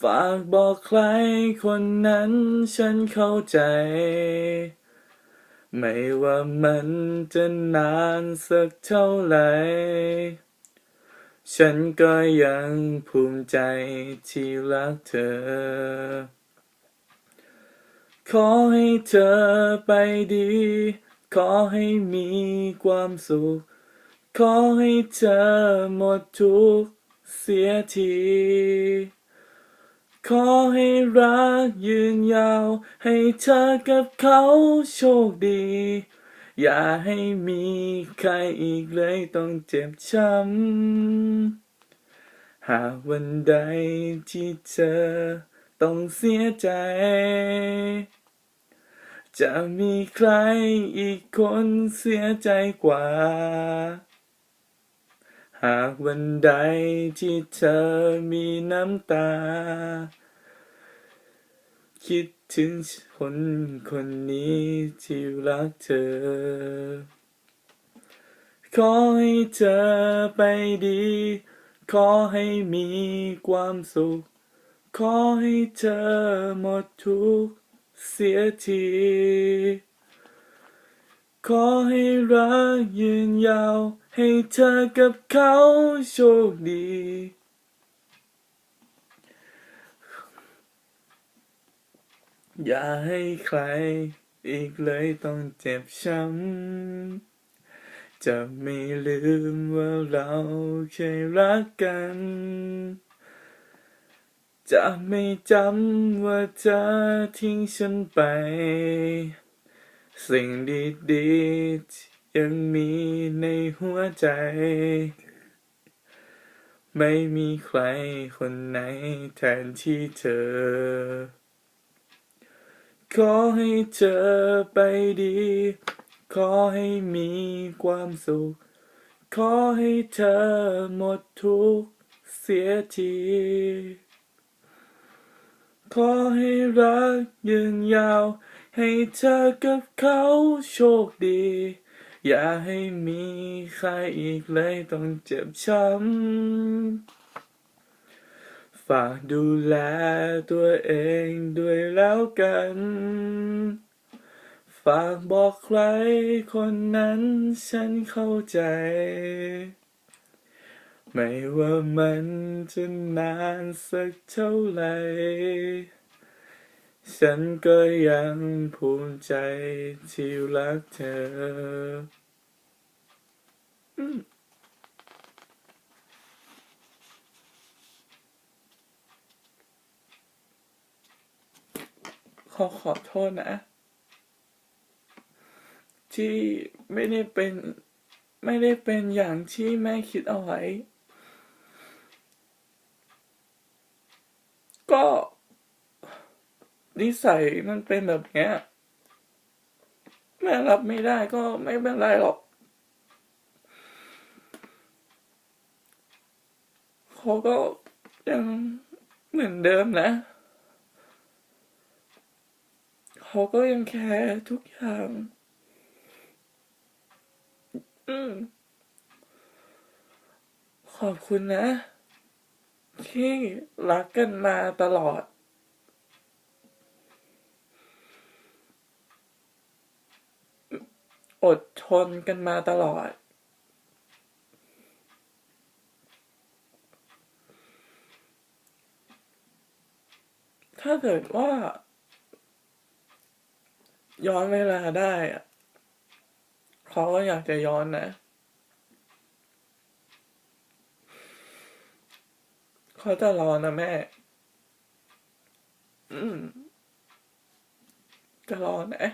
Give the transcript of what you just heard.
ฝากบอกใครคนนั้นฉันเข้าใจ ไม่ว่ามันจะนานสักเท่าไหร่ ฉันก็ยังภูมิใจที่รักเธอ ขอให้เธอไปดี ขอให้มีความสุข ขอให้เธอหมดทุกข์เสียที ขอให้รักยืนยาว ให้เธอกับเขาโชคดี อย่าให้มีใครอีกเลยต้องเจ็บช้ำ หากวันใดที่เธอต้องเสียใจ จะมีใครอีกคนเสียใจกว่า หากวันใดที่เธอมีน้ำตา คิดถึงคนคนนี้ที่รักเธอ ขอให้เธอไปดี ขอให้มีความสุข ขอให้เธอหมดทุกข์เสียทีขอให้รักยืนยาว ให้เธอกับเขาโชคดี อย่าให้ใครอีกเลยต้องเจ็บช้ำ จะไม่ลืมว่าเราเคยรักกัน จะไม่จำว่าเธอทิ้งฉันไป สิ่งดีๆ ยังมีในหัวใจ ไม่มีใครคนไหนแทนที่เธอ ขอให้เธอไปดี ขอให้มีความสุข ขอให้เธอหมดทุกข์เสียทีขอให้รักยืนยาว ให้เธอกับเขาโชคดี อย่าให้มีใครอีกเลยต้องเจ็บช้ำ ฝากดูแลตัวเองด้วยแล้วกัน ฝากบอกใครคนนั้นฉันเข้าใจ ไม่ว่ามันจะนานสักเท่าไหร่ ฉันก็ยังภูมิใจที่รักเธอขอขอโทษนะ ที่ไม่ได้เป็น ไม่ได้เป็นอย่างที่แม่คิดเอาไว้ ก็ นิสัยมันเป็นแบบเนี้ย แม่รับไม่ได้ก็ไม่เป็นไรหรอกเขาก็ยังเหมือนเดิมนะเขาก็ยังแคร์ทุกอย่าง อืมขอบคุณนะ ที่รักกันมาตลอด อดทนกันมาตลอด ถ้าเกิดว่า ย้อนเวลาได้อะเขาก็อยากจะย้อนนะ เขาจะรอนะแม่ อืม จะรอนะ